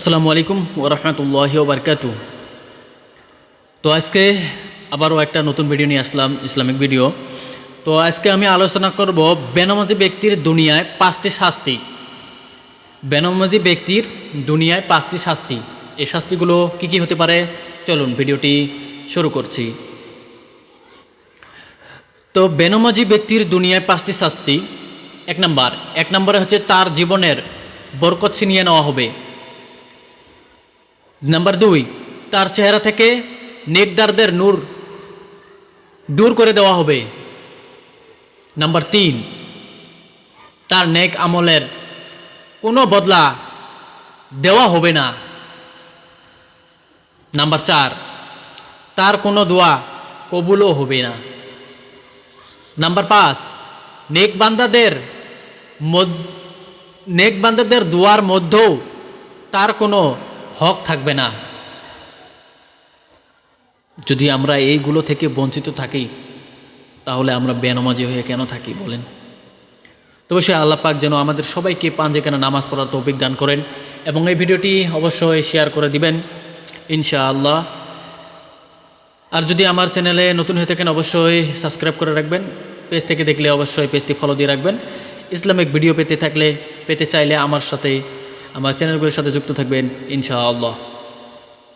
আসসালামু আলাইকুম ওরহমতুল্লাহি ওবরকাতু তো আজকে আবারও একটা নতুন ভিডিও নিয়ে আসলাম, ইসলামিক ভিডিও। তো আজকে আমি আলোচনা করব বেনামাজি ব্যক্তির দুনিয়ায় পাঁচটি শাস্তি। বেনামাজি ব্যক্তির দুনিয়ায় পাঁচটি শাস্তি। এই শাস্তিগুলো কী কী হতে পারে? চলুন ভিডিওটি শুরু করছি। তো বেনমাজি ব্যক্তির দুনিয়ায় পাঁচটি শাস্তি। এক নাম্বার। এক নম্বরে হচ্ছে তার জীবনের বরকত ছিনিয়ে নেওয়া হবে। নাম্বার দুই, তার চেহারা থেকে নেকদারদের নূর দূর করে দেওয়া হবে। নাম্বার তিন, তার নেক আমলের কোনো বদলা দেওয়া হবে না। নাম্বার চার, তার কোনো দোয়া কবুলও হবে না। নাম্বার পাঁচ, নেক বান্দাদের নেক দোয়ার মধ্যেও তার কোনো হক থাকবে না। যদি আমরা এইগুলো থেকে বঞ্চিত থাকি, তাহলে আমরা বেনমাজি হয়ে কেন থাকি বলেন? তবে সে আল্লাহ পাক যেন আমাদের সবাইকে পাঞ্জে কেন নামাজ পড়ার তৌফিক দান করেন এবং এই ভিডিওটি অবশ্যই শেয়ার করে দিবেন, ইনশাআল্লাহ। আর যদি আমার চ্যানেলে নতুন হয়ে থাকেন, অবশ্যই সাবস্ক্রাইব করে রাখবেন। পেজ থেকে দেখলে অবশ্যই পেজটি ফলো দিয়ে রাখবেন। ইসলামিক ভিডিও পেতে থাকলে, পেতে চাইলে আমার সাথে আমার চ্যানেলগুলোর সাথে যুক্ত থাকবেন ইনশাআল্লাহ।